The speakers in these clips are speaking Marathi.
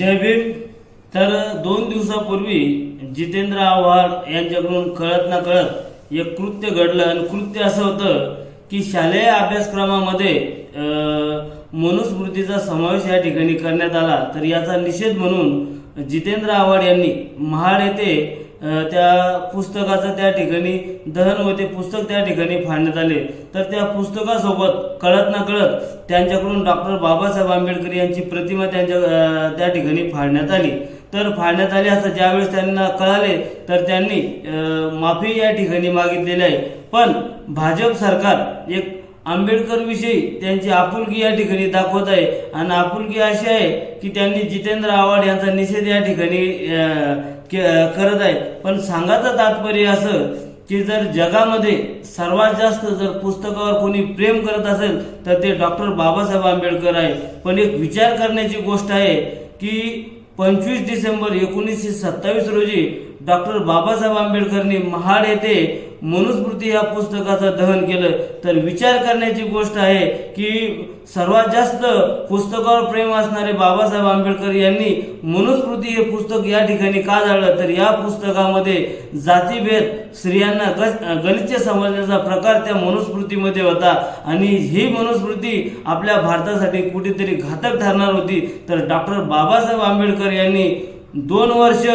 जय भीम तर दोन दिवसापूर्वी जितेंद्र आव्हाड यांच्याकडून कळत ना कळत एक कृत्य घडलं आणि कृत्य असं होतं की शालेय अभ्यासक्रमामध्ये मनुस्मृतीचा समावेश या ठिकाणी करण्यात आला. तर याचा निषेध म्हणून जितेंद्र आव्हाड यांनी महाड येथे त्या पुस्तकाचं त्या ठिकाणी दहन होते पुस्तक त्या ठिकाणी फाडण्यात आले. तर त्या पुस्तकासोबत कळत ना कळत त्यांच्याकडून डॉक्टर बाबासाहेब आंबेडकर यांची प्रतिमा त्यांच्या त्या ठिकाणी फाडण्यात आली. तर फाडण्यात आली असं ज्यावेळेस त्यांना कळाले तर त्यांनी माफी या ठिकाणी मागितलेली आहे. पण भाजप सरकार एक आंबेडकर विषयी त्यांची आपुलकी या ठिकाणी दाखवत आहे. आणि आपुलकी अशी आहे की त्यांनी जितेंद्र आव्हाड यांचा निषेध या ठिकाणी के- करत आहे. पण सांगायचं तात्पर्य असं की जर जगामध्ये सर्वात जास्त जर पुस्तकावर कोणी प्रेम करत असेल तर ते डॉक्टर बाबासाहेब आंबेडकर आहे. पण एक विचार करण्याची गोष्ट आहे की पंचवीस डिसेंबर एकोणीसशे सत्तावीस रोजी डॉक्टर बाबासाहेब आंबेडकरनी महाड येथे मनुस्मृती या पुस्तकाचं दहन केलं. तर विचार करण्याची गोष्ट आहे की सर्वात जास्त पुस्तकावर प्रेम असणारे बाबासाहेब आंबेडकर यांनी मनुस्मृती हे पुस्तक या ठिकाणी का जाळलं? तर या पुस्तकामध्ये जातीभेद स्त्रियांना ग- समजण्याचा प्रकार त्या मनुस्मृतीमध्ये होता. आणि ही मनुस्मृती आपल्या भारतासाठी कुठेतरी घातक ठरणार होती. तर डॉक्टर बाबासाहेब आंबेडकर यांनी दोन वर्ष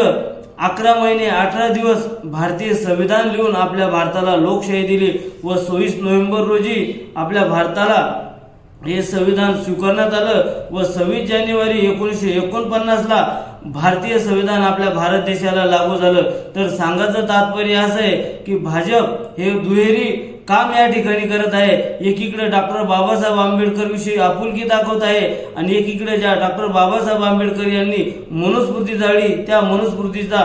अकरा महिने अठरा दिवस भारतीय संविधान लिहून आपल्या भारताला लोकशाही दिली व सव्वीस नोव्हेंबर रोजी आपल्या भारताला हे संविधान स्वीकारण्यात आलं व सव्वीस जानेवारी एकोणीसशे एकोणपन्नासला भारतीय संविधान आपल्या भारत देशाला लागू झालं. तर सांगायचं तात्पर्य असं आहे की भाजप हे दुहेरी काम या ठिकाणी करत आहे. एकीकडे डॉक्टर बाबासाहेब आंबेडकर विषयी आपुलकी दाखवत आहे आणि एकीकडे ज्या डॉक्टर बाबासाहेब आंबेडकर यांनी मनुस्मृती जाळी त्या मनुस्मृतीचा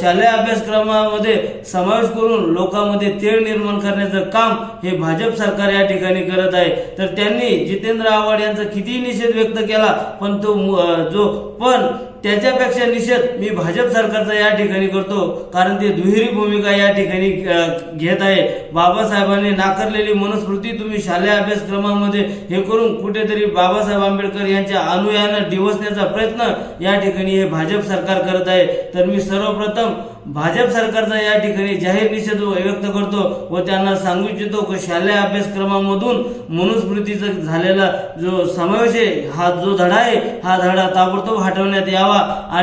शालेय अभ्यासक्रमामध्ये समावेश करून लोकांमध्ये तेळ निर्माण करण्याचं काम हे भाजप सरकार या ठिकाणी करत आहे. तर त्यांनी जितेंद्र आव्हाड यांचा कितीही निषेध व्यक्त केला पण तो जो पण त्याच्यापेक्षा निषेध मी भाजप सरकारचा या ठिकाणी करतो कारण ते दुहेरी भूमिका या ठिकाणी घेत आहे. बाबासाहेबांनी नाकारलेली मनुस्मृती तुम्ही शालेय अभ्यासक्रमामध्ये हे करून कुठेतरी बाबासाहेब आंबेडकर यांच्या अनुयायांना डिवसण्याचा प्रयत्न या ठिकाणी हे भाजप सरकार करत आहे. तर मी सर्वप्रथम भाजप सरकारचा या ठिकाणी जाहीर निषेध व्यक्त करतो व त्यांना सांगू इच्छितो की शालेय अभ्यासक्रमामधून मनुस्मृतीचा झालेला जो समावेश आहे हा जो धडा आहे हा धडा ताबडतोब हटवण्यात यावा आणि